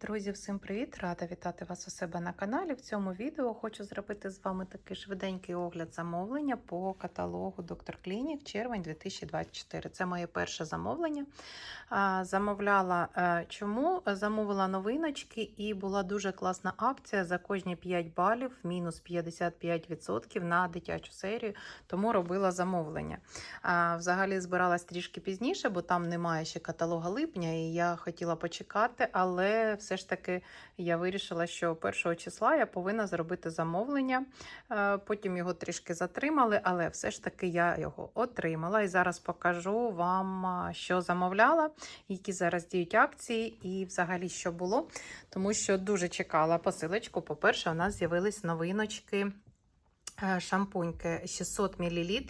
Друзі, всім привіт! Рада вітати вас у себе на каналі. В цьому відео хочу зробити з вами такий швиденький огляд замовлення по каталогу Доктор Клінік червень 2024. Це моє перше замовлення. Замовляла е, чому? Замовила новиночки і була дуже класна акція за кожні 5 балів, мінус 55% на дитячу серію, тому робила замовлення. Взагалі збиралась трішки пізніше, бо там немає ще каталога липня, і я хотіла почекати, але все ж таки я вирішила, що 1 числа я повинна зробити замовлення. Е, Потім його трішки затримали, але все ж таки я його отримала. І зараз покажу вам, що замовляла, які зараз діють акції і взагалі що було. Тому що дуже чекала посилочку. По-перше, у нас з'явились новиночки. Шампуньки 600 мл.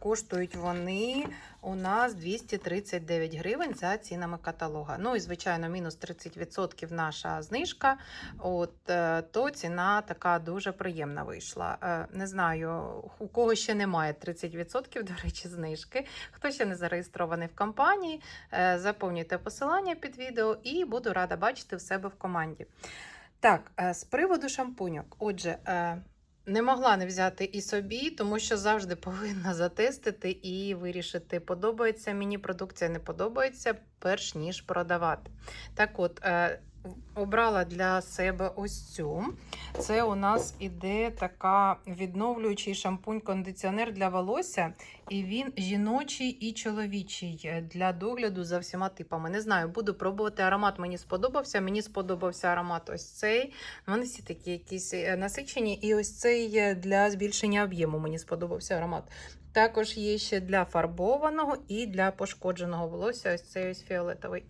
Коштують вони у нас 239 гривень за цінами каталога. Ну і, звичайно, мінус 30% наша знижка. От, е, то ціна така дуже приємна вийшла. Е, Не знаю, у кого ще немає 30%, до речі, знижки. Хто ще не зареєстрований в компанії, е, заповнюйте посилання під відео і буду рада бачити в себе в команді. Так, з приводу шампуньок. Отже, не могла не взяти і собі, тому що завжди повинна затестити і вирішити, подобається мені продукція, не подобається, перш ніж продавати. Так от, е, обрала для себе ось цю. Це у нас іде така відновлюючий шампунь-кондиціонер для волосся, і він жіночий і чоловічий для догляду за всіма типами. Не знаю, буду пробувати аромат. Мені сподобався. Мені сподобався аромат ось цей. Вони всі такі якісь е, насичені. І ось цей для збільшення об'єму. Мені сподобався аромат. Також є ще для фарбованого і для пошкодженого волосся. Ось цей ось фіолетовий.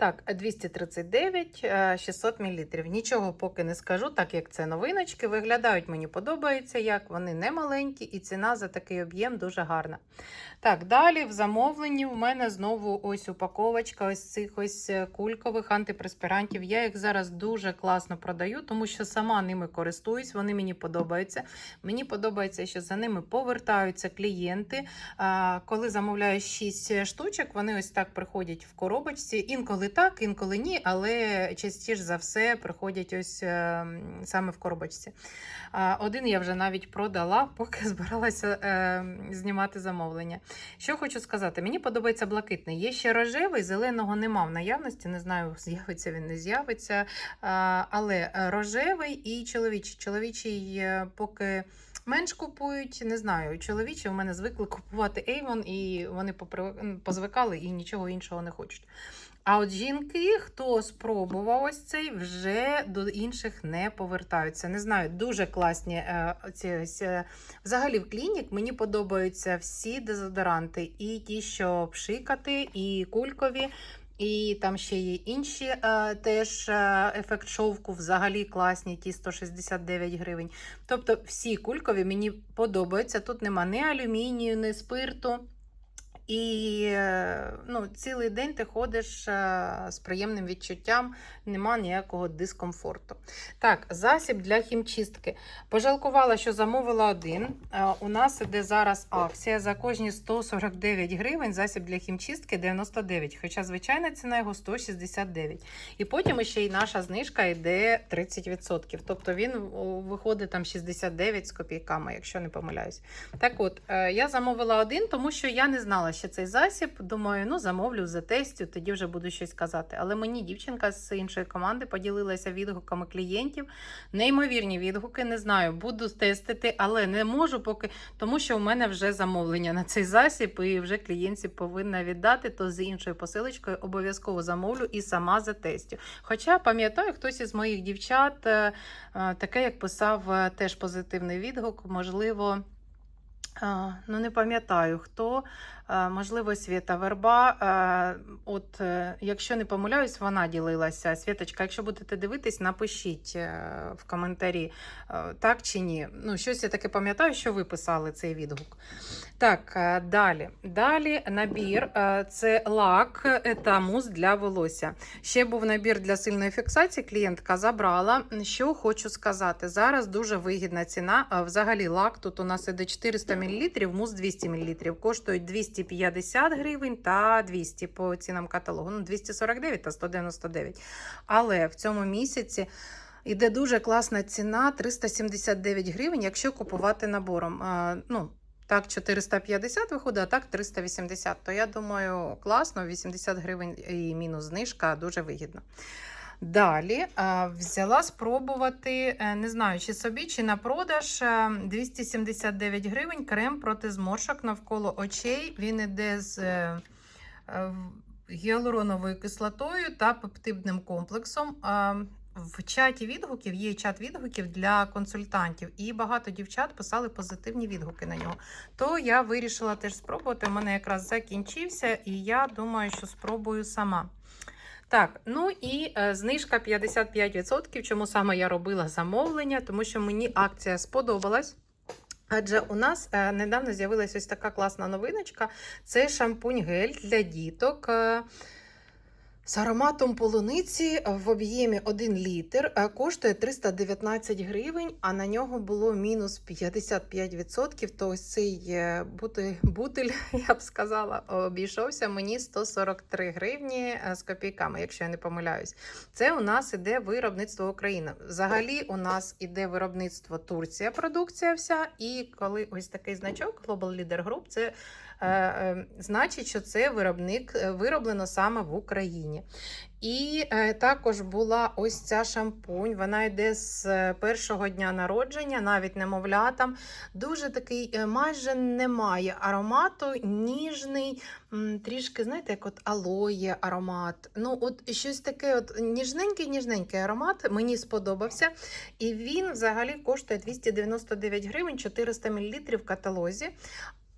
Так, 239, е, 600 мл. Нічого поки не скажу, так як це новиночки. Виглядають, мені подобається, як вони не маленькі, і ціна за такий об'єм дуже гарна. Так, далі в замовленні в мене знову ось упаковочка ось цих ось е, кулькових антипреспірантів. Я їх зараз дуже класно продаю, тому що сама ними користуюсь, вони мені подобаються. Мені подобається, що за ними повертаються клієнти. Коли замовляю 6 штучок, вони ось так приходять в коробочці. Інколи так, інколи ні, але частіше за все приходять ось е, саме в коробочці. Один я вже навіть продала, поки збиралася е, знімати замовлення. Що хочу сказати, мені подобається блакитний. Є ще рожевий, зеленого нема в наявності. Не знаю, з'явиться він, не з'явиться. Але рожевий і чоловічий. Чоловічий е, поки. Менш купують, не знаю. Чоловічі у мене звикли купувати Avon, і вони позвикали і нічого іншого не хочуть. А от жінки, хто спробував ось цей, вже до інших не повертаються. Не знаю, дуже класні е, ці ось. е, Взагалі в клінік мені подобаються всі дезодоранти, і ті, що пшикати, і кулькові. І там ще є інші е, теж е, ефект шовку, взагалі класні, ті 169 гривень. Тобто всі кулькові мені подобаються. Тут нема ні алюмінію, ні спирту. І е, ну, цілий день ти ходиш е, з приємним відчуттям, нема ніякого дискомфорту. Так, засіб для хімчистки. Пожалкувала, що замовила один. Е, У нас іде зараз акція за кожні 149 гривень. Засіб для хімчистки 99, хоча звичайна ціна його 169. І потім ще й наша знижка йде 30%. Тобто він виходить там 69 з копійками, якщо не помиляюсь. Так от, е, я замовила один, тому що я не знала ще цей засіб. Думаю, ну замовлю, затестю, тоді вже буду щось казати. Але мені дівчинка з іншої команди поділилася відгуками клієнтів. Неймовірні відгуки, не знаю, буду тестити, але не можу поки, тому що у мене вже замовлення на цей засіб, і вже клієнтці повинна віддати, то з іншою посилочкою обов'язково замовлю і сама затестю. Хоча пам'ятаю, хтось із моїх дівчат е, е, таке, як писав е, теж позитивний відгук, можливо. Ну, не пам'ятаю хто. А, Можливо, Свята Верба. От, е, якщо не помиляюсь, вона ділилася. Світочка, якщо будете дивитись, напишіть е, в коментарі, е, так чи ні. Ну, щось я таке пам'ятаю, що ви писали цей відгук. Так, е, далі. Далі набір е, це лак е, та мус для волосся. Ще був набір для сильної фіксації. Клієнтка забрала. Що хочу сказати, зараз дуже вигідна ціна. Взагалі, лак тут у нас іде 400 мл, мус 200 мл, коштують 200 250 гривень та 200 по цінам каталогу. Ну, 249 та 199. Але в цьому місяці іде дуже класна ціна 379 гривень, якщо купувати набором. Ну, так, 450 виходить, а так 380. То я думаю, класно, 80 гривень і мінус знижка дуже вигідно. Далі взяла спробувати, е, не знаю, чи собі, чи на продаж е, 279 гривень крем проти зморшок навколо очей. Він іде з е, е, гіалуроновою кислотою та пептидним комплексом. В чаті відгуків є чат відгуків для консультантів, і багато дівчат писали позитивні відгуки на нього. То я вирішила теж спробувати. У мене якраз закінчився, і я думаю, що спробую сама. Так, ну і е, знижка 55%. Чому саме я робила замовлення? Тому що мені акція сподобалась. Адже у нас е, недавно з'явилася ось така класна новиночка. Це шампунь-гель для діток. З ароматом полуниці в об'ємі 1 літр е, коштує 319 гривень, а на нього було мінус 55%. То ось цей е, бутиль, я б сказала, обійшовся мені 143 гривні е, з копійками, якщо я не помиляюсь. Це у нас іде виробництво України. Взагалі, у нас іде виробництво Турція, продукція вся. І коли ось такий значок Global Leader Group, це значить, що це виробник е, вироблено саме в Україні. І е, також була ось ця шампунь. Вона йде з е, першого дня народження, навіть немовлятам. Дуже такий, е, майже немає аромату, ніжний, трішки, знаєте, як от алоє аромат. Ну, от щось таке, от ніжненький-ніжненький аромат. Мені сподобався. І він взагалі коштує 299 гривень, 400 мл в каталозі.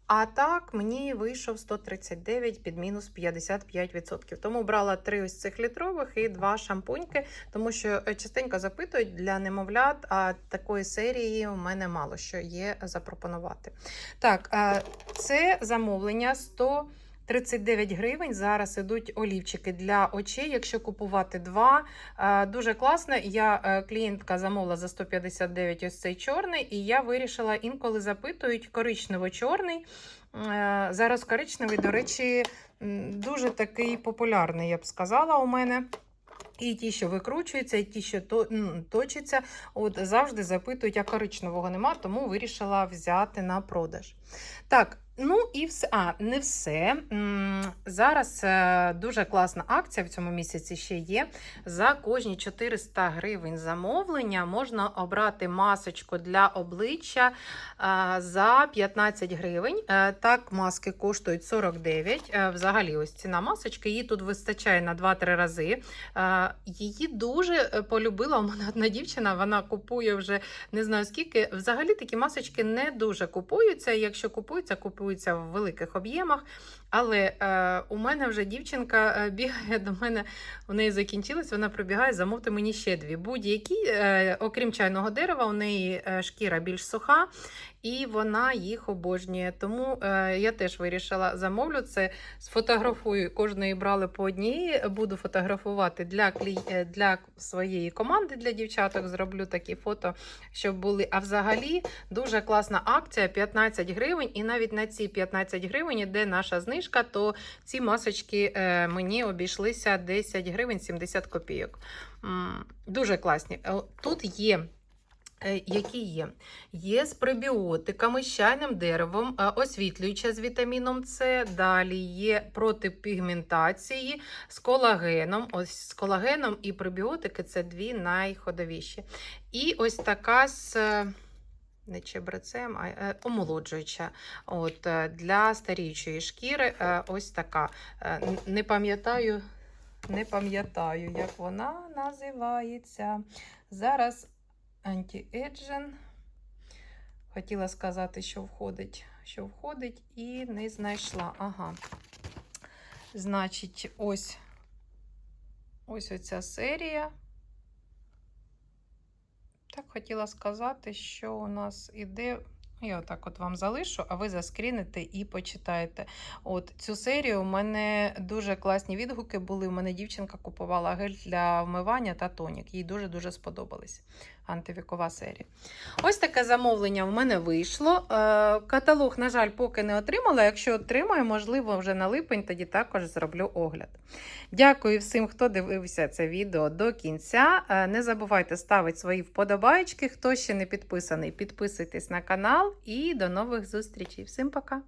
А так мені вийшов 139 під мінус 55%. Тому брала три ось цих літрових і два шампуньки, тому що е, частенько запитують для немовлят, а такої серії у мене мало що є запропонувати. Так, е, це замовлення 100. 39 гривень. Зараз ідуть олівчики для очей. Якщо купувати два, Е, дуже класно. Я е, клієнтка замовила за 159 ось цей чорний, і я вирішила інколи запитують коричнево-чорний. Е, Зараз коричневий, до речі, дуже такий популярний, я б сказала, у мене. І ті, що викручуються, і ті, що точаться, от завжди запитують, а коричневого нема, тому вирішила взяти на продаж. Так, ну і все. А, не все. Зараз е, дуже класна акція в цьому місяці ще є. За кожні 400 гривень замовлення можна обрати масочку для обличчя е, за 15 гривень. Е, Так, маски коштують 49. Е, Взагалі, ось ціна масочки. Її тут вистачає на 2-3 рази. Її дуже полюбила. У мене одна дівчина, вона купує вже не знаю скільки. Взагалі такі масочки не дуже купуються. Якщо купуються, купуються в великих об'ємах. Але е, у мене вже дівчинка е, бігає до мене, у неї закінчилось, вона прибігає, замовте мені ще дві. Будь-які, е, окрім чайного дерева, у неї е, шкіра більш суха, і вона їх обожнює. Тому е, я теж вирішила замовлю це. Сфотографую, кожної брали по одній, буду фотографувати для, клі... е, для своєї команди, для дівчаток. Зроблю такі фото, щоб були. А взагалі дуже класна акція 15 гривень, і навіть на ці 15 гривень іде наша знижка, то ці масочки е, мені обійшлися 10 гривень 70 копійок. Дуже класні. Е, Тут є. е, Які є? Є з пребіотиками, з чайним деревом, освітлююча з вітаміном С. Далі є проти пігментації з колагеном. Ось з колагеном і пребіотики це дві найходовіші. І ось така з. Не чебрецем, а е, омолоджуюча. От, е, для старіючої шкіри е, ось така. Не пам'ятаю, не пам'ятаю, як вона називається. Зараз анті-еджен. Хотіла сказати, що входить, що входить, і не знайшла. Ага. Значить, ось ось оця серія. Хотіла сказати, що у нас іде Я отак от вам залишу, а ви заскріните і почитаєте. От цю серію у мене дуже класні відгуки були. У мене дівчинка купувала гель для вмивання та тонік. Їй дуже-дуже сподобались. Антивікова серія. Ось таке замовлення в мене вийшло. Е, Каталог, на жаль, поки не отримала. Якщо отримаю, можливо, вже на липень, тоді також зроблю огляд. Дякую всім, хто дивився це відео до кінця. Е, Не забувайте ставити свої вподобайки. Хто ще не підписаний, підписуйтесь на канал і до нових зустрічей. Всім пока!